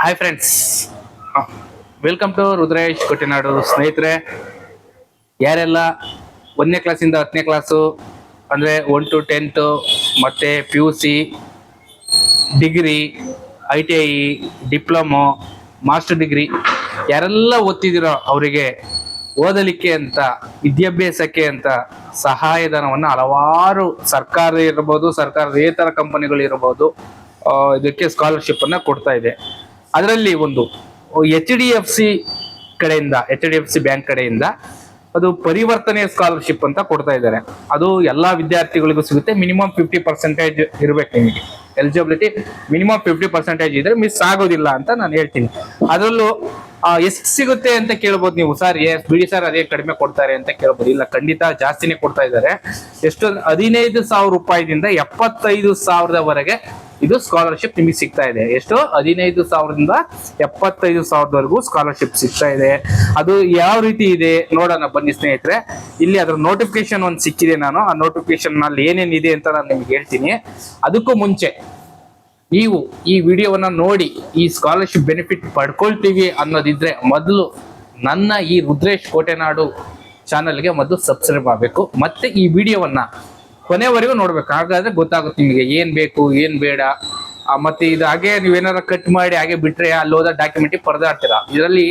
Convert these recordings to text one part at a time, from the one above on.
Hi friends welcome to Rudresh Kottinadu ಸ್ನೇಹಿತರೆ, ಯಾರೆಲ್ಲ ಒಂದನೇ ಕ್ಲಾಸಿಂದ ಹತ್ತನೇ ಕ್ಲಾಸು ಅಂದರೆ ಒನ್ ಟು ಟೆಂತು ಮತ್ತು P U C degree I T I diploma master degree ಯಾರೆಲ್ಲ ಓದ್ತಿದ್ದೀರೋ ಅವರಿಗೆ ಓದಲಿಕ್ಕೆ ಅಂತ, ವಿದ್ಯಾಭ್ಯಾಸಕ್ಕೆ ಅಂತ ಸಹಾಯಧನವನ್ನು ಹಲವಾರು ಸರ್ಕಾರ ಇರ್ಬೋದು ಸರ್ಕಾರೇತರ ಕಂಪನಿಗಳು ಇರ್ಬೋದು ಇದಕ್ಕೆ ಸ್ಕಾಲರ್ಶಿಪ್ಪನ್ನು ಕೊಡ್ತಾ ಇದೆ. ಅದರಲ್ಲಿ ಒಂದು ಎಚ್ ಡಿ ಎಫ್ ಸಿ ಕಡೆಯಿಂದ H D F C bank ಕಡೆಯಿಂದ ಅದು ಪರಿವರ್ತನೆ ಸ್ಕಾಲರ್ಶಿಪ್ ಅಂತ ಕೊಡ್ತಾ ಇದ್ದಾರೆ. ಅದು ಎಲ್ಲಾ ವಿದ್ಯಾರ್ಥಿಗಳಿಗೂ ಸಿಗುತ್ತೆ. ಮಿನಿಮಮ್ ಫಿಫ್ಟಿ ಪರ್ಸೆಂಟೇಜ್ ಇರಬೇಕು ನಿಮಗೆ. ಎಲಿಜಿಬಿಲಿಟಿ ಮಿನಿಮಮ್ ಫಿಫ್ಟಿ ಪರ್ಸೆಂಟೇಜ್ ಇದ್ರೆ ಮಿಸ್ ಆಗೋದಿಲ್ಲ ಅಂತ ನಾನು ಹೇಳ್ತೀನಿ. ಅದರಲ್ಲೂ ಎಷ್ಟು ಸಿಗುತ್ತೆ ಅಂತ ಕೇಳ್ಬೋದು ನೀವು. ಸರ್ ಎಸ್ ಬಿಡಿ ಸರ್, ಅದೇ ಕಡಿಮೆ ಕೊಡ್ತಾರೆ ಅಂತ ಕೇಳ್ಬೋದು. ಇಲ್ಲ, ಖಂಡಿತ ಜಾಸ್ತಿನೇ ಕೊಡ್ತಾ ಇದ್ದಾರೆ. ಎಷ್ಟು ಹದಿನೈದು ಸಾವಿರ ರೂಪಾಯಿದಿಂದ ಎಪ್ಪತ್ತೈದು ಸಾವಿರದವರೆಗೆ ಇದು ಸ್ಕಾಲರ್ಶಿಪ್ ನಿಮಗೆ ಸಿಗ್ತಾ ಇದೆ. ಎಷ್ಟು, ಹದಿನೈದು ಸಾವಿರದಿಂದ ಎಪ್ಪತ್ತೈದು ಸಾವಿರದವರೆಗೂ ಸ್ಕಾಲರ್ಶಿಪ್ ಸಿಗ್ತಾ ಇದೆ. ಅದು ಯಾವ ರೀತಿ ಇದೆ, ನೋಡೋಣ ಬನ್ನಿ ಸ್ನೇಹಿತರೆ. ಇಲ್ಲಿ ಅದ್ರ ನೋಟಿಫಿಕೇಶನ್ ಒಂದು ಸಿಕ್ಕಿದೆ ನಾನು. ಆ ನೋಟಿಫಿಕೇಶನ್ನಲ್ಲಿ ಏನೇನಿದೆ ಅಂತ ನಾನು ನಿಮ್ಗೆ ಹೇಳ್ತೀನಿ. ಅದಕ್ಕೂ ಮುಂಚೆ ನೀವು ಈ ವಿಡಿಯೋವನ್ನ ನೋಡಿ ಈ ಸ್ಕಾಲರ್ಶಿಪ್ ಬೆನಿಫಿಟ್ ಪಡ್ಕೊಳ್ತೀವಿ ಅನ್ನೋದಿದ್ರೆ ಮೊದಲು ನನ್ನ ಈ ರುದ್ರೇಶ್ ಕೋಟೆನಾಡು ಚಾನಲ್ಗೆ ಮೊದಲು ಸಬ್ಸ್ಕ್ರೈಬ್ ಆಗಬೇಕು. ಮತ್ತೆ ಈ ವಿಡಿಯೋವನ್ನ ಕೊನೆವರೆಗೂ ನೋಡ್ಬೇಕು. ಹಾಗಾದ್ರೆ ಗೊತ್ತಾಗುತ್ತೆ ನಿಮಗೆ ಏನ್ ಬೇಕು, ಏನ್ ಬೇಡ. ಮತ್ತೆ ಇದು ಹಾಗೆ ನೀವೇನಾರ ಕಟ್ ಮಾಡಿ ಹಾಗೆ ಬಿಟ್ರೆ ಅಲ್ಲಿ ಹೋದ ಡಾಕ್ಯುಮೆಂಟ್ ಪರದಾಡ್ತೀರಾ? ಇದರಲ್ಲಿ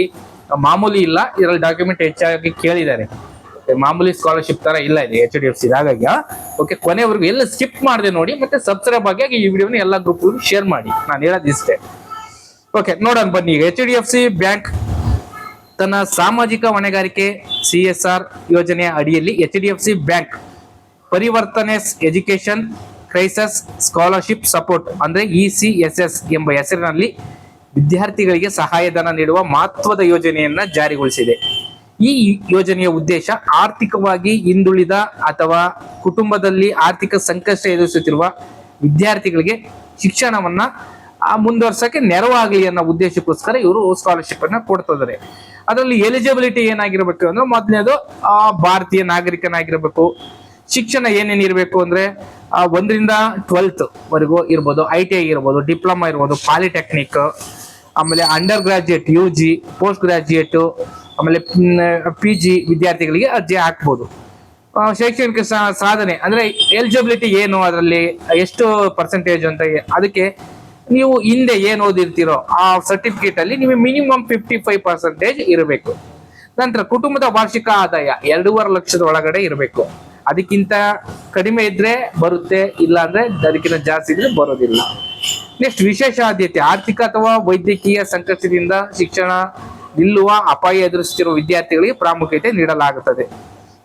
ಮಾಮೂಲಿ ಇಲ್ಲ. ಇದರಲ್ಲಿ ಡಾಕ್ಯುಮೆಂಟ್ ಹೆಚ್ಚಾಗಿ ಕೇಳಿದ್ದಾರೆ. ಮಾಮೂಲಿ ಸ್ಕಾಲರ್ಶಿಪ್ ತರ ಇಲ್ಲ ಇದೆ ಎಚ್ ಡಿ ಎಫ್ ಸಿ ಹಾಗಾಗಿ ಓಕೆ ಕೊನೆವರೆಗೂ ಎಲ್ಲ ಸ್ಕಿಪ್ ಮಾಡದೆ ನೋಡಿ, ಮತ್ತೆ ಸಬ್ಸ್ಕ್ರೈಬ್ ಆಗಿ ಈ ವಿಡಿಯೋನ ಎಲ್ಲ ಗ್ರೂಪ್ ಶೇರ್ ಮಾಡಿ. ನಾನು ಹೇಳೋದು ಇಷ್ಟೇ. ಓಕೆ ನೋಡೋಣ ಬನ್ನಿ H D F C bank ತನ್ನ ಸಾಮಾಜಿಕ ಹೊಣೆಗಾರಿಕೆ ಸಿ ಎಸ್ ಆರ್ ಯೋಜನೆಯ ಅಡಿಯಲ್ಲಿ H D F C bank ಪರಿವರ್ತನೆ ಎಜುಕೇಶನ್ ಕ್ರೈಸಸ್ ಸ್ಕಾಲರ್ಶಿಪ್ ಸಪೋರ್ಟ್ ಅಂದ್ರೆ ಇ ಸಿ ಎಸ್ ಎಸ್ ಎಂಬ ಹೆಸರಿನಲ್ಲಿ ವಿದ್ಯಾರ್ಥಿಗಳಿಗೆ ಸಹಾಯಧನ ನೀಡುವ ಮಹತ್ವದ ಯೋಜನೆಯನ್ನ ಜಾರಿಗೊಳಿಸಿದೆ. ಈ ಯೋಜನೆಯ ಉದ್ದೇಶ ಆರ್ಥಿಕವಾಗಿ ಹಿಂದುಳಿದ ಅಥವಾ ಕುಟುಂಬದಲ್ಲಿ ಆರ್ಥಿಕ ಸಂಕಷ್ಟ ಎದುರಿಸುತ್ತಿರುವ ವಿದ್ಯಾರ್ಥಿಗಳಿಗೆ ಶಿಕ್ಷಣವನ್ನ ಮುಂದುವರ್ಸಕ್ಕೆ ನೆರವಾಗಲಿ ಅನ್ನೋ ಉದ್ದೇಶಕ್ಕೋಸ್ಕರ ಇವರು ಸ್ಕಾಲರ್ಶಿಪ್ ಅನ್ನ ಕೊಡ್ತಿದ್ದಾರೆ ಅದರಲ್ಲಿ ಎಲಿಜಿಬಿಲಿಟಿ ಏನಾಗಿರ್ಬೇಕು ಅಂದ್ರೆ ಮೊದಲನೇದು ಭಾರತೀಯ ನಾಗರಿಕನಾಗಿರ್ಬೇಕು, ಶಿಕ್ಷಣ ಏನೇನು ಇರಬೇಕು ಅಂದ್ರೆ ಒಂದರಿಂದ ಟ್ವೆಲ್ತ್ ವರೆಗೂ ಇರ್ಬೋದು ಐ ಟಿ ಐ ಇರ್ಬೋದು ಡಿಪ್ಲೊಮಾ ಇರ್ಬೋದು ಪಾಲಿಟೆಕ್ನಿಕ್ ಆಮೇಲೆ under graduate U G post graduate ಆಮೇಲೆ ಪಿ ಜಿ ವಿದ್ಯಾರ್ಥಿಗಳಿಗೆ ಅರ್ಜಿ ಹಾಕ್ಬೋದು. ಶೈಕ್ಷಣಿಕ ಸಾಧನೆ, ಅಂದ್ರೆ ಎಲಿಜಿಬಿಲಿಟಿ ಏನು ಅದರಲ್ಲಿ, ಎಷ್ಟು ಪರ್ಸೆಂಟೇಜ್ ಅಂತ ಅದಕ್ಕೆ ನೀವು ಹಿಂದೆ ಏನು ಓದಿರ್ತೀರೋ ಆ ಸರ್ಟಿಫಿಕೇಟ್ ಅಲ್ಲಿ ನಿಮಗೆ ಮಿನಿಮಮ್ ಫಿಫ್ಟಿ ಫೈವ್ ಪರ್ಸೆಂಟೇಜ್ ಇರಬೇಕು. ನಂತರ ಕುಟುಂಬದ ವಾರ್ಷಿಕ ಆದಾಯ ಎರಡೂವರೆ ಲಕ್ಷದ ಒಳಗಡೆ ಇರಬೇಕು. ಅದಕ್ಕಿಂತ ಕಡಿಮೆ ಇದ್ರೆ ಬರುತ್ತೆ ಇಲ್ಲ ಅಂದ್ರೆ ಅದಕ್ಕಿಂತ ಜಾಸ್ತಿ ಇದ್ರೆ ಬರೋದಿಲ್ಲ. ನೆಕ್ಸ್ಟ್ ವಿಶೇಷ ಆದ್ಯತೆ, ಆರ್ಥಿಕ ಅಥವಾ ವೈದ್ಯಕೀಯ ಸಂಕಷ್ಟದಿಂದ ಶಿಕ್ಷಣ ನಿಲ್ಲುವ ಅಪಾಯ ಎದುರಿಸುತ್ತಿರುವ ವಿದ್ಯಾರ್ಥಿಗಳಿಗೆ ಪ್ರಾಮುಖ್ಯತೆ ನೀಡಲಾಗುತ್ತದೆ.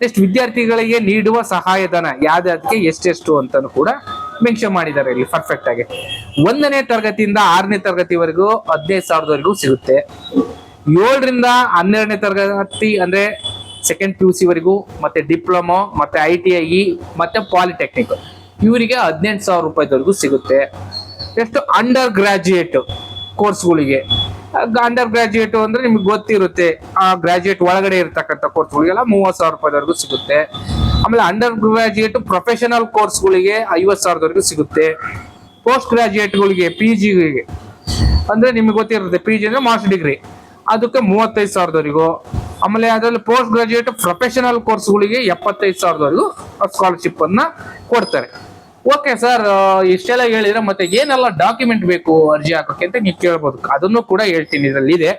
ನೆಕ್ಸ್ಟ್ ವಿದ್ಯಾರ್ಥಿಗಳಿಗೆ ನೀಡುವ ಸಹಾಯಧನ ಯಾವ್ದಾದಕ್ಕೆ ಎಷ್ಟೆಷ್ಟು ಅಂತಾನು ಕೂಡ ಮೆನ್ಷನ್ ಮಾಡಿದ್ದಾರೆ ಇಲ್ಲಿ ಪರ್ಫೆಕ್ಟ್ ಆಗಿ. ಒಂದನೇ ತರಗತಿಯಿಂದ ಆರನೇ ತರಗತಿವರೆಗೂ, ಹದಿನೈದು ಸಾವಿರದವರೆಗೂ ಸಿಗುತ್ತೆ. ಏಳರಿಂದ ಹನ್ನೆರಡನೇ ತರಗತಿ ಅಂದ್ರೆ ಸೆಕೆಂಡ್ ಪಿ ಯು ಸಿವರೆಗೂ ಮತ್ತೆ ಡಿಪ್ಲೊಮೊ, ಮತ್ತೆ ಐ ಟಿ ಐ ಮತ್ತೆ ಪಾಲಿಟೆಕ್ನಿಕ್ ಇವರಿಗೆ ಹದಿನೆಂಟು ಸಾವಿರ ರೂಪಾಯಿವರೆಗೂ ಸಿಗುತ್ತೆ. ಎಷ್ಟು ಅಂಡರ್ ಗ್ರಾಜುಯೇಟ್ ಕೋರ್ಸ್ಗಳಿಗೆ ಅಂಡರ್ ಗ್ರಾಜುಯೇಟ್ ಅಂದ್ರೆ ನಿಮ್ಗೆ ಗೊತ್ತಿರುತ್ತೆ. ಆ ಗ್ರಾಜುಯೇಟ್ ಒಳಗಡೆ ಇರ್ತಕ್ಕಂಥ ಕೋರ್ಸ್ಗಳಿಗೆಲ್ಲ ಮೂವತ್ತು ಸಾವಿರ ರೂಪಾಯಿವರೆಗೂ ಸಿಗುತ್ತೆ. ಆಮೇಲೆ ಅಂಡರ್ ಗ್ರಾಜುಯೇಟ್ ಪ್ರೊಫೆಷನಲ್ ಕೋರ್ಸ್ಗಳಿಗೆ ಐವತ್ತು ಸಾವಿರದವರೆಗೂ ಸಿಗುತ್ತೆ. ಪೋಸ್ಟ್ ಗ್ರಾಜುಯೇಟ್ಗಳಿಗೆ ಪಿ ಜಿಗಳಿಗೆ ಅಂದ್ರೆ ನಿಮ್ಗೆ ಗೊತ್ತಿರುತ್ತೆ ಪಿ ಜಿ ಅಂದ್ರೆ ಮಾಸ್ಟರ್ ಡಿಗ್ರಿ ಅದಕ್ಕೆ ಮೂವತ್ತೈದು ಸಾವಿರದವರೆಗೂ. ಆಮೇಲೆ ಅದರಲ್ಲಿ ಪೋಸ್ಟ್ ಗ್ರಾಜುಯೇಟ್ ಪ್ರೊಫೆಷನಲ್ ಕೋರ್ಸ್ಗಳಿಗೆ ಎಪ್ಪತ್ತೈದು ಸಾವಿರದವರೆಗೂ ಸ್ಕಾಲರ್ಶಿಪ್ ಅನ್ನ ಕೊಡ್ತಾರೆ. ಓಕೆ ಸರ್ ಇಷ್ಟೆಲ್ಲ ಹೇಳಿದ್ರೆ ಮತ್ತೆ ಏನೆಲ್ಲ ಡಾಕ್ಯುಮೆಂಟ್ ಬೇಕು ಅರ್ಜಿ ಹಾಕೋಕೆ ಅಂತ ನೀವು ಕೇಳ್ಬೋದು. ಅದನ್ನು ಕೂಡ ಹೇಳ್ತೀನಿ, ಇದರಲ್ಲಿ ಇದೆ.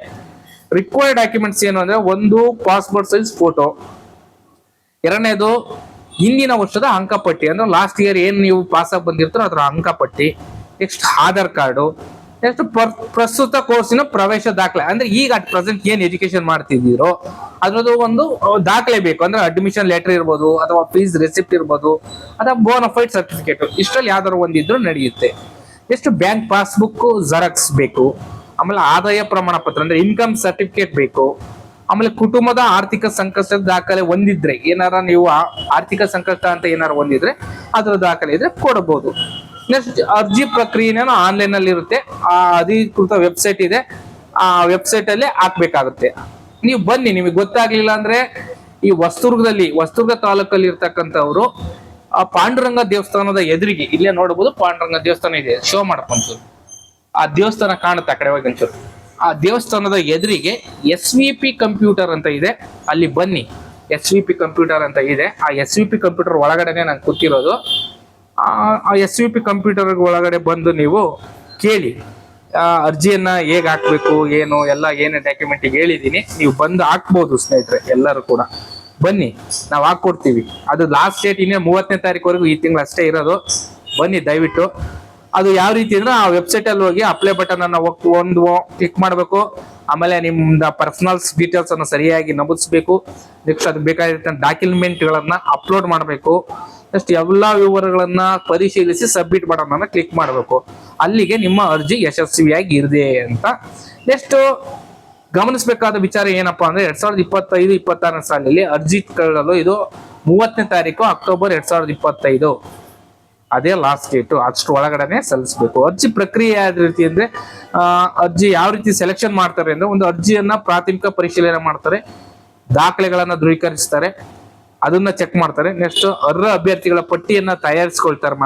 ರಿಕ್ವೈರ್ಡ್ ಡಾಕ್ಯುಮೆಂಟ್ಸ್ ಏನು ಅಂದ್ರೆ ಒಂದು ಪಾಸ್ಪೋರ್ಟ್ ಸೈಜ್ ಫೋಟೋ ಎರಡನೇದು, ಹಿಂದಿನ ವರ್ಷದ ಅಂಕಪಟ್ಟಿ. ಅಂದ್ರೆ ಲಾಸ್ಟ್ ಇಯರ್ ಏನು ನೀವು ಪಾಸ್ ಆಗಿ ಬಂದಿರ್ತಾರೋ ಅದರ ಅಂಕಪಟ್ಟಿ. Next Aadhaar card. ನೆಕ್ಸ್ಟ್ ಪ್ರಸ್ತುತ ಕೋರ್ಸಿನ ಪ್ರವೇಶ ದಾಖಲೆ. ಅಂದ್ರೆ ಈಗ ಅಟ್ ಪ್ರೆಸೆಂಟ್ ಏನ್ ಎಜುಕೇಶನ್ ಮಾಡ್ತಿದ್ದೀರೋ, ಅದ್ರದ್ದು ಒಂದು ದಾಖಲೆ ಬೇಕು. ಅಂದ್ರೆ ಅಡ್ಮಿಷನ್ ಲೆಟರ್ ಇರ್ಬೋದು, ಅಥವಾ ಫೀಸ್ ರೆಸಿಪ್ಟ್ ಇರ್ಬೋದು, ಅಥವಾ ಬೋನಫೈಡ್ ಸರ್ಟಿಫಿಕೇಟ್ ಇಷ್ಟರಲ್ಲಿ ಯಾವ್ದಾದ್ರು ಒಂದಿದ್ರು ನಡೆಯುತ್ತೆ. ಎಷ್ಟು ಬ್ಯಾಂಕ್ ಪಾಸ್ಬುಕ್ ಜೆರಾಕ್ಸ್ ಬೇಕು. ಆಮೇಲೆ ಆದಾಯ ಪ್ರಮಾಣ ಪತ್ರ ಅಂದ್ರೆ ಇನ್ಕಮ್ ಸರ್ಟಿಫಿಕೇಟ್ ಬೇಕು. ಆಮೇಲೆ ಕುಟುಂಬದ ಆರ್ಥಿಕ ಸಂಕಷ್ಟದ ದಾಖಲೆ ಒಂದಿದ್ರೆ, ಏನಾರ ನೀವು ಆರ್ಥಿಕ ಸಂಕಷ್ಟ ಅಂತ ಏನಾರ ಹೊಂದಿದ್ರೆ ಅದರ ದಾಖಲೆ ಇದ್ರೆ ಕೊಡಬಹುದು ನೆಕ್ಸ್ಟ್ ಅರ್ಜಿ ಪ್ರಕ್ರಿಯೆನೂ ಆನ್ಲೈನ್ ಅಲ್ಲಿ ಇರುತ್ತೆ ಆ ಅಧಿಕೃತ ವೆಬ್ಸೈಟ್ ಇದೆ. ಆ ವೆಬ್ಸೈಟ್ ಅಲ್ಲಿ ಹಾಕ್ಬೇಕಾಗುತ್ತೆ. ನೀವು ಬನ್ನಿ, ನಿಮಗೆ ಗೊತ್ತಾಗ್ಲಿಲ್ಲ ಅಂದ್ರೆ ಈ ವಸ್ತುರ್ಗದಲ್ಲಿ ವಸ್ತುರ್ಗ ತಾಲೂಕಲ್ಲಿ ಇರ್ತಕ್ಕಂಥವ್ರು, ಆ ಪಾಂಡುರಂಗ ದೇವಸ್ಥಾನದ ಎದುರಿಗೆ, ಇಲ್ಲೇ ನೋಡಬಹುದು ಪಾಂಡುರಂಗ ದೇವಸ್ಥಾನ ಇದೆ. ಶೋ ಒಂಚೂರು ಆ ದೇವಸ್ಥಾನ ಕಾಣುತ್ತೆ ಆ ಕಡೆ ಹೋಗಿ ಒಂಚೂರು. ಆ ದೇವಸ್ಥಾನದ ಎದುರಿಗೆ ಎಸ್ ವಿ ಪಿ ಕಂಪ್ಯೂಟರ್ ಅಂತ ಇದೆ. ಅಲ್ಲಿ ಬನ್ನಿ. ಎಸ್ ವಿ ಪಿ ಕಂಪ್ಯೂಟರ್ ಅಂತ ಇದೆ. ಆ ಎಸ್ ವಿ ಪಿ ಕಂಪ್ಯೂಟರ್ ಒಳಗಡೆನೆ ನಾನು ಕೂತಿರೋದು ಎಸ್ ಯು ಪಿ ಕಂಪ್ಯೂಟರ್ ಒಳಗಡೆ ಬಂದು ನೀವು ಕೇಳಿ. ಆ, ಅರ್ಜಿಯನ್ನ ಹೇಗೆ ಹಾಕ್ಬೇಕು ಏನು ಎಲ್ಲ ಏನೇ ಡಾಕ್ಯುಮೆಂಟ್ ಹೇಳಿದ್ದೀನಿ ನೀವು ಬಂದು ಹಾಕ್ಬೋದು ಸ್ನೇಹಿತರೆ ಎಲ್ಲರೂ ಕೂಡ. ಬನ್ನಿ ನಾವು ಹಾಕ್ಕೊಡ್ತೀವಿ. ಅದು ಲಾಸ್ಟ್ ಡೇಟ್ ಇನ್ನೇ ಮೂವತ್ತನೇ ತಾರೀಕುವರೆಗೂ ಈ ತಿಂಗಳು ಅಷ್ಟೇ ಇರೋದು. ಬನ್ನಿ ದಯವಿಟ್ಟು. ಅದು ಯಾವ ರೀತಿ ಅಂದ್ರೆ ಆ ವೆಬ್ಸೈಟ್ ಅಲ್ಲಿ ಹೋಗಿ ಅಪ್ಲೈ ಬಟನ್ ಅನ್ನ ಒಂದು ಕ್ಲಿಕ್ ಮಾಡಬೇಕು. ಆಮೇಲೆ ನಿಮ್ದ ಪರ್ಸನಲ್ಸ್ ಡೀಟೇಲ್ಸ್ ಅನ್ನು ಸರಿಯಾಗಿ ನಮೂದಿಸಬೇಕು. ನೆಕ್ಸ್ಟ್ ಅದಕ್ಕೆ ಬೇಕಾಗಿರ್ತಕ್ಕಂಥ ಡಾಕ್ಯುಮೆಂಟ್ ಗಳನ್ನ ಅಪ್ಲೋಡ್ ಮಾಡಬೇಕು. ನೆಕ್ಸ್ಟ್ ಎಲ್ಲ ವಿವರಗಳನ್ನ ಪರಿಶೀಲಿಸಿ ಸಬ್ಮಿಟ್ ಬಟನ್ ಕ್ಲಿಕ್ ಮಾಡಬೇಕು. ಅಲ್ಲಿಗೆ ನಿಮ್ಮ ಅರ್ಜಿ ಯಶಸ್ವಿಯಾಗಿ ಇದೆ ಅಂತ. ನೆಕ್ಸ್ಟ್ ಗಮನಿಸಬೇಕಾದ ವಿಚಾರ ಏನಪ್ಪಾ ಅಂದ್ರೆ ಎರಡ್ ಸಾವಿರದ ಇಪ್ಪತ್ತೈದು ಇಪ್ಪತ್ತಾರನೇ ಸಾಲಿನಲ್ಲಿ ಅರ್ಜಿ ಕಳ್ಳಲು ಇದು ಮೂವತ್ತನೇ ತಾರೀಕು, ಅಕ್ಟೋಬರ್ ಎರಡ್ ಸಾವಿರದ ಇಪ್ಪತ್ತೈದು. ಅದೇ ಲಾಸ್ಟ್ ಡೇಟು ಅಷ್ಟು ಒಳಗಡೆನೆ ಸಲ್ಲಿಸಬೇಕು. ಅರ್ಜಿ ಪ್ರಕ್ರಿಯೆ ಯಾವ ರೀತಿ ಅಂದ್ರೆ ಅರ್ಜಿ ಯಾವ ರೀತಿ ಸೆಲೆಕ್ಷನ್ ಮಾಡ್ತಾರೆ ಅಂದ್ರೆ ಒಂದು ಅರ್ಜಿಯನ್ನ ಪ್ರಾಥಮಿಕ ಪರಿಶೀಲನೆ ಮಾಡ್ತಾರೆ. ದಾಖಲೆಗಳನ್ನ ದೃಢೀಕರಿಸ್ತಾರೆ ಅದನ್ನ ಚೆಕ್ ಮಾಡ್ತಾರೆ. ನೆಕ್ಸ್ಟ್ ಅರ್ಹ ಅಭ್ಯರ್ಥಿಗಳ ಪಟ್ಟಿಯನ್ನ ತಯಾರಿಸ್ಕೊಳ್ತಾರೆ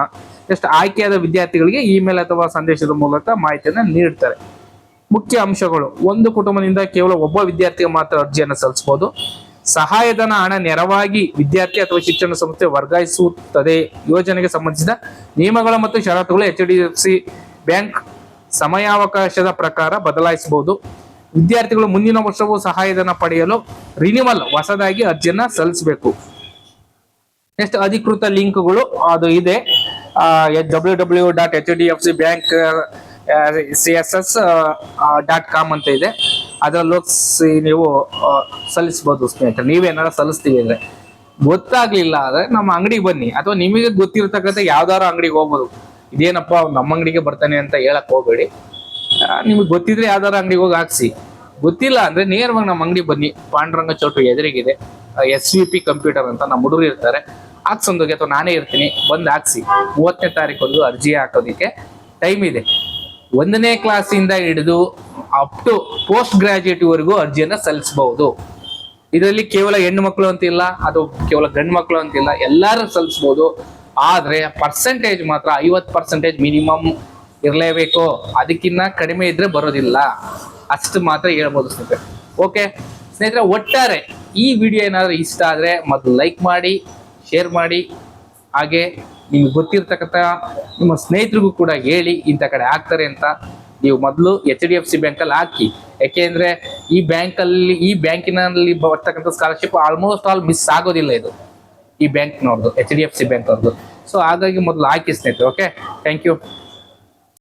ನೆಕ್ಸ್ಟ್ ಆಯ್ಕೆಯಾದ ವಿದ್ಯಾರ್ಥಿಗಳಿಗೆ ಇಮೇಲ್ ಅಥವಾ ಸಂದೇಶದ ಮೂಲಕ ಮಾಹಿತಿಯನ್ನ ನೀಡ್ತಾರೆ. ಮುಖ್ಯ ಅಂಶಗಳು, ಒಂದು ಕುಟುಂಬದಿಂದ ಕೇವಲ ಒಬ್ಬ ವಿದ್ಯಾರ್ಥಿಗೆ ಮಾತ್ರ ಅರ್ಜಿಯನ್ನು ಸಲ್ಲಿಸಬಹುದು. ಸಹಾಯಧನ ಹಣ ನೆರವಾಗಿ ವಿದ್ಯಾರ್ಥಿ ಅಥವಾ ಶಿಕ್ಷಣ ಸಂಸ್ಥೆ ವರ್ಗಾಯಿಸುತ್ತದೆ ಯೋಜನೆಗೆ ಸಂಬಂಧಿಸಿದ ನಿಯಮಗಳು ಮತ್ತು ಷರತ್ತುಗಳು H D F C bank ಸಮಯಾವಕಾಶದ ಪ್ರಕಾರ ಬದಲಾಯಿಸಬಹುದು. ವಿದ್ಯಾರ್ಥಿಗಳು ಮುಂದಿನ ವರ್ಷವೂ ಸಹಾಯಧನ ಪಡೆಯಲು ರಿನಿವಲ್ ಹೊಸದಾಗಿ ಅರ್ಜಿಯನ್ನ ಸಲ್ಲಿಸಬೇಕು. ನೆಕ್ಸ್ಟ್ ಅಧಿಕೃತ ಲಿಂಕ್ಗಳು ಅದು ಇದೆ. W W dot H D F C bank C S S dot com ಅಂತ ಇದೆ. ಅದರಲ್ಲಿ ನೀವು ಸಲ್ಲಿಸಬಹುದು ಸಲ್ಲಿಸ್ಬೋದು ಸ್ನೇಹಿತರೆ. ನೀವೇನಾರ ಸಲ್ಲಿಸ್ತೀವಿ ಅಂದ್ರೆ. ಗೊತ್ತಾಗ್ಲಿಲ್ಲ ಅಂದ್ರೆ ನಮ್ಮ ಅಂಗಡಿಗೆ ಬನ್ನಿ. ಅಥವಾ ನಿಮಗೆ ಗೊತ್ತಿರತಕ್ಕಂಥ ಯಾವ್ದಾರ ಅಂಗಡಿಗೆ ಹೋಗ್ಬೋದು. ಇದೇನಪ್ಪ ನಮ್ಮ ಅಂಗಡಿಗೆ ಬರ್ತಾನೆ ಅಂತ ಹೇಳಕ್ ಹೋಗ್ಬೇಡಿ. ನಿಮಗೆ ಗೊತ್ತಿದ್ರೆ ಯಾವ್ದಾರ ಅಂಗಡಿಗೆ ಹೋಗಿ ಹಾಕ್ಸಿ. ಗೊತ್ತಿಲ್ಲ ಅಂದ್ರೆ ನೇರವಾಗಿ ನಮ್ಮ ಅಂಗಡಿ ಬನ್ನಿ. ಪಾಂಡುರಂಗ ಚೌಟು ಎದುರಿಗಿದೆ. ಎಸ್ ವಿ ಪಿ ಕಂಪ್ಯೂಟರ್ ಅಂತ ನಮ್ಮ ಹುಡುಗರು ಇರ್ತಾರೆ. ಹಾಕ್ಸೊಂದೋಗಿ ಅಥವಾ ನಾನೇ ಇರ್ತೀನಿ. ಬಂದು ಹಾಕ್ಸಿ. ಮೂವತ್ತನೇ ತಾರೀಕು ಅರ್ಜಿ ಹಾಕೋದಿಕ್ಕೆ ಟೈಮ್ ಇದೆ. ಒಂದನೇ ಕ್ಲಾಸಿಂದ ಹಿಡಿದು ಅಪ್ ಟು ಪೋಸ್ಟ್ ಗ್ರಾಜುಯೇಟ್ ವರೆಗೂ ಅರ್ಜಿಯನ್ನ ಸಲ್ಲಿಸಬಹುದು. ಇದರಲ್ಲಿ ಕೇವಲ ಹೆಣ್ಣು ಮಕ್ಕಳು ಅಂತಿಲ್ಲ, ಅದು ಕೇವಲ ಗಂಡು ಮಕ್ಕಳು ಅಂತಿಲ್ಲ, ಎಲ್ಲರೂ ಸಲ್ಲಿಸ್ಬೋದು ಆದ್ರೆ ಪರ್ಸೆಂಟೇಜ್ ಮಾತ್ರ ಐವತ್ತು ಪರ್ಸೆಂಟೇಜ್ ಮಿನಿಮಮ್ ಇರಲೇಬೇಕು. ಅದಕ್ಕಿಂತ ಕಡಿಮೆ ಇದ್ರೆ ಬರೋದಿಲ್ಲ. ಅಷ್ಟು ಮಾತ್ರ ಹೇಳ್ಬೋದು ಸ್ನೇಹಿತರೆ. ಓಕೆ ಸ್ನೇಹಿತರೆ, ಒಟ್ಟಾರೆ ಈ ವಿಡಿಯೋ ಏನಾದರೂ ಇಷ್ಟ ಆದರೆ ಮೊದಲು ಲೈಕ್ ಮಾಡಿ ಶೇರ್ ಮಾಡಿ, ಹಾಗೆ ನಿಮ್ಗೆ ಗೊತ್ತಿರ್ತಕ್ಕಂಥ ನಿಮ್ಮ ಸ್ನೇಹಿತರಿಗೂ ಕೂಡ ಹೇಳಿ ಇಂಥ ಕಡೆ ಹಾಕ್ತಾರೆ ಅಂತ ನೀವು ಮೊದಲು ಎಚ್ ಡಿ ಎಫ್ ಸಿ ಬ್ಯಾಂಕಲ್ಲಿ ಹಾಕಿ. ಯಾಕೆಂದರೆ ಈ ಬ್ಯಾಂಕಲ್ಲಿ ಈ ಬ್ಯಾಂಕಿನಲ್ಲಿ ಬರ್ತಕ್ಕಂಥ ಸ್ಕಾಲರ್ಶಿಪ್ ಆಲ್ಮೋಸ್ಟ್ ಆಲ್ ಮಿಸ್ ಆಗೋದಿಲ್ಲ ಇದು. ಈ ಬ್ಯಾಂಕ್ನವ್ರದ್ದು H D F C bank ಅವ್ರದ್ದು ಸೊ ಹಾಗಾಗಿ ಮೊದಲು ಹಾಕಿ ಸ್ನೇಹಿತರು ಓಕೆ ಥ್ಯಾಂಕ್ ಯು